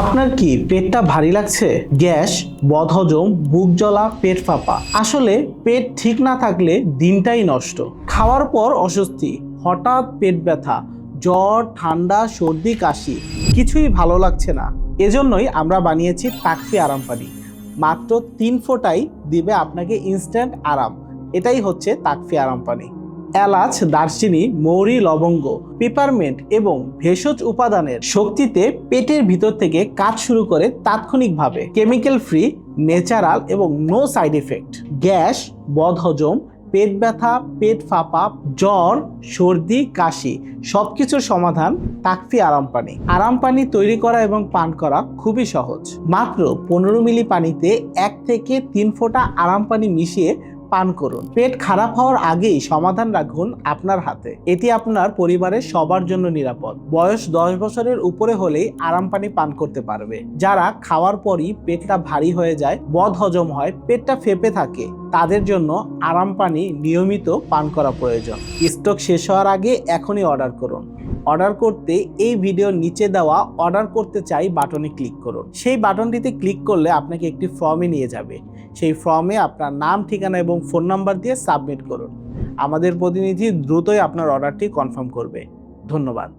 আপনার কি পেটটা ভারী লাগছে? গ্যাস, বদহজম, বুক জ্বলা, পেট ফাঁপা। আসলে পেট ঠিক না থাকলে দিনটাই নষ্ট। খাওয়ার পর অস্বস্তি, হঠাৎ পেট ব্যথা, জ্বর, ঠান্ডা, সর্দি, কাশি, কিছুই ভালো লাগছে না। এজন্যই আমরা বানিয়েছি তাকফি আরাম পানি। মাত্র তিন ফোঁটাই দিবে আপনাকে ইনস্ট্যান্ট আরাম। এটাই হচ্ছে তাকফি আরাম পানি। এলাচ, দারচিনি, মৌরি, লবঙ্গ, পিপারমেন্ট এবং ভেষজ উপাদানের শক্তিতে পেটের ভিতর থেকে কাজ শুরু করে তাৎক্ষণিকভাবে। কেমিক্যাল ফ্রি, ন্যাচারাল এবং নো সাইড এফেক্ট। গ্যাস, বদহজম, পেট ব্যথা, পেট ফাঁপা, জ্বর, সর্দি, কাশি সবকিছুর সমাধান তাকফি আরাম পানি। আরাম পানি তৈরি করা এবং পান করা খুবই সহজ। মাত্র পনেরো মিলি পানিতে এক থেকে তিন ফোঁটা আরাম পানি মিশিয়ে পান করুন। পেট খারাপ হওয়ার আগেই সমাধান রাখুন আপনার হাতে। এটি আপনার পরিবারের সবার জন্য নিরাপদ। বয়স দশ বছরের উপরে হলেই আরাম পানি পান করতে পারবে। যারা খাওয়ার পরই পেটটা ভারী হয়ে যায় বদ হজম হয়, পেটটা ফেপে থাকে, তাদের জন্য আরাম পানি নিয়মিত পান করা প্রয়োজন। স্টক শেষ হওয়ার আগে এখনই অর্ডার করুন। অর্ডার করতে এই ভিডিওর নিচে দেওয়া অর্ডার করতে চাই বাটনে ক্লিক করুন। সেই বাটনটিতে ক্লিক করলে আপনাকে একটি ফর্মে নিয়ে যাবে। সেই ফর্মে আপনার নাম, ঠিকানা এবং ফোন নাম্বার দিয়ে সাবমিট করুন। আমাদের প্রতিনিধি দ্রুতই আপনার অর্ডারটি কনফার্ম করবে। ধন্যবাদ।